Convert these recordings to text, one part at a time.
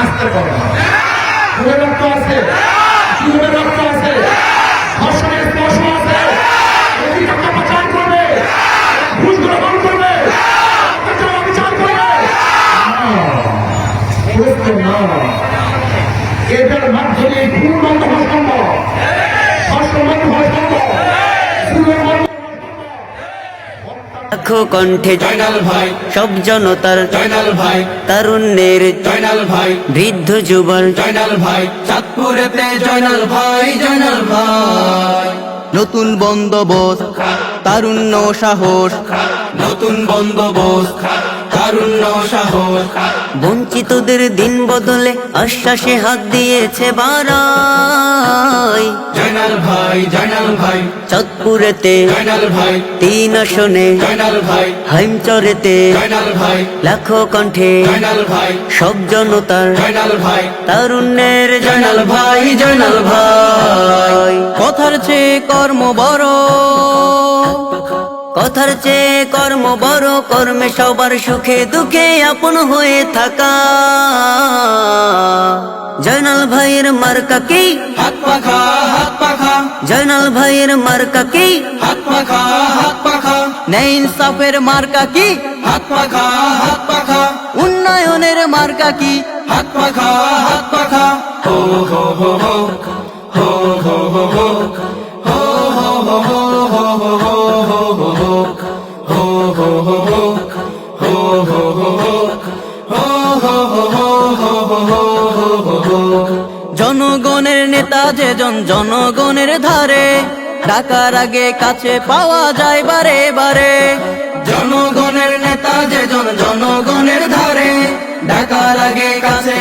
আসতে পারে খুবই রক্ত আছে। আছে। লাখো কণ্ঠে জয়নাল ভাই। সব জনতার জয়নাল ভাই। তারুণ্যের জয়নাল ভাই। বৃদ্ধ যুবল জয়নাল ভাই। চাঁদপুরে জয়নাল ভাই জয়নাল ভাই। নতুন বন্দোবস্ত তারুণ্য সাহস। নতুন বন্দোবস্ত। তারুণ্য সাহস বঞ্চিতদের দিন বদলে আশ্বাসে হাত দিয়েছে বারাই। জয়নাল ভাই জয়নাল ভাই। চাঁদপুরেতে জয়নাল ভাই। তিন আসনে জয়নাল ভাই। হাইমচরেতে জয়নাল ভাই। লাখো কণ্ঠে জয়নাল ভাই। সব জনতার জয়নাল ভাই। তারুণ্যের জয়নাল ভাই জয়নাল ভাই। কথার চেয়ে কর্ম বড় কথার চেয়ে কর্ম বড় কর্মে সবার সুখে দুঃখে আপন হয়ে থাকা। জয়নাল ভাইয়ের মার্কা কি? হাত পাখা হাত পাখা। জয়নাল ভাইয়ের মার্কা কি? হাত পাখা হাত পাখা। ন্যায় ইনসাফের মার্কা কি? হাত পাখা হাত পাখা। উন্নয়নের মার্কা কি? হাত পাখা হাত পাখা। হো হো হো। হো হো হো হো। জনগণের নেতা যে জন জনগণের ধারে, ডাকার আগে কাছে পাওয়া যায় বারে বারে। জনগণের নেতা যে জন জনগণের ধারে, ডাকার আগে কাছে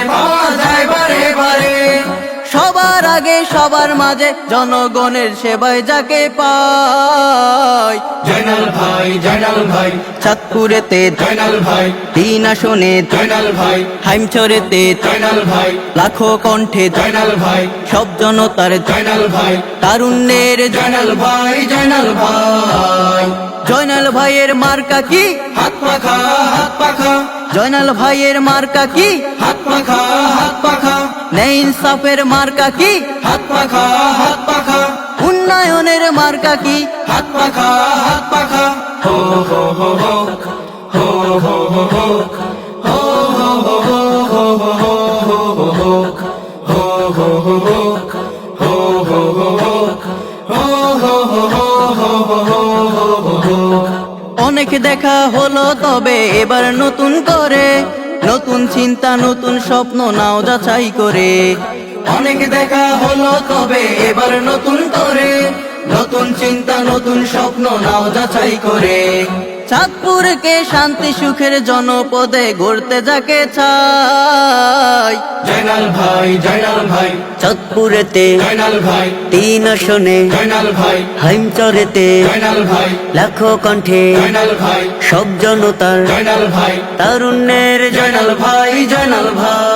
আগে সবার মাঝে জনগণের সেবায় যাকে পায়। জয়নাল ভাই জয়নাল ভাই। চাঁদপুরেতে জয়নাল ভাই। তিন আসনে জয়নাল ভাই। হাইমচরেতে জয়নাল ভাই। লাখো কণ্ঠে জয়নাল ভাই। সব জনতার জয়নাল ভাই। তারুণ্যের জয়নাল ভাই জয়নাল ভাই। জয়নাল ভাইয়ের মার্কা কি? হাত পাখা হাত পাখা। জয়নাল ভাইয়ের মার্কা কি হাত পাখা হাত পাখা ন্যায় ইনসাফের মার্কা কি হাত পাখা হাত পাখা উন্নয়নের মার্কা কি হাত পাখা হাত পাখা হো হো হো হো হো হো হো হো অনেক দেখা হলো তবে এবার নতুন করে। নতুন চিন্তা, নতুন স্বপ্ন, নাও যাচাই করে। অনেক দেখা হলো তবে এবার নতুন করে। নতুন চিন্তা নতুন স্বপ্ন নাও যাচাই করে। চাঁদপুরকে শান্তি সুখের জনপদে গড়তে যাকে চাই। জয়নাল ভাই জয়নাল ভাই। চাঁদপুরেতে জয়নাল ভাই। তিন আসনে জয়নাল ভাই। হাইমচরেতে জয়নাল ভাই। লাখো কণ্ঠে জয়নাল ভাই। সব জনতার জয়নাল ভাই। তারুণ্যের জয়নাল ভাই জয়নাল ভাই।